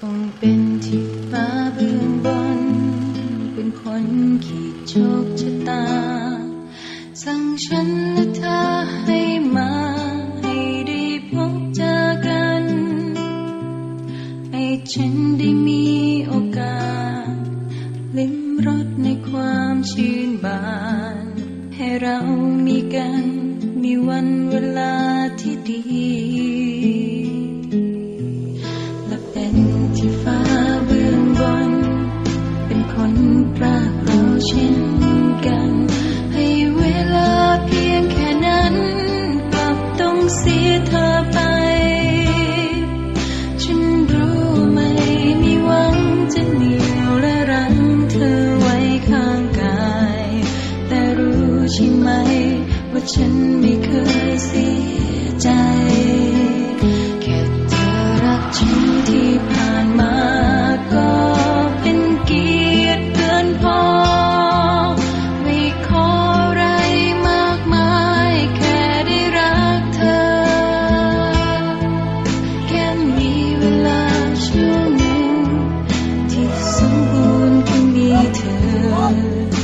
ต้องเป็นที่ฟ้าเบื้อบน เป็นคนขีดโชชะตา สั่งฉันและเธอให้มา ให้ไดพบเจอกัน ให้ฉันได้มีโอกาส ลิ้มรสในความชื่นบาน ใหเรามีกัน มีวันเวลาที่ดี เสียเธอไป ฉันรู้ไหมมีหวังจะหนีและรังเธอไว้ข้างกาย แต่รู้ใช่ไหม ว่าฉันไม่เคยเสียใจ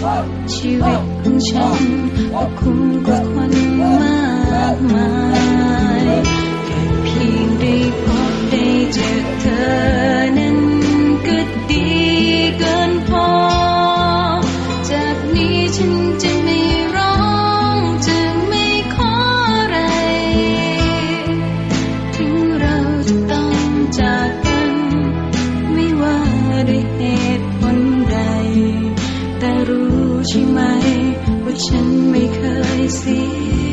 放弃为哭我哭过 ใช่ไหม ว่าฉันไม่เคยเสีย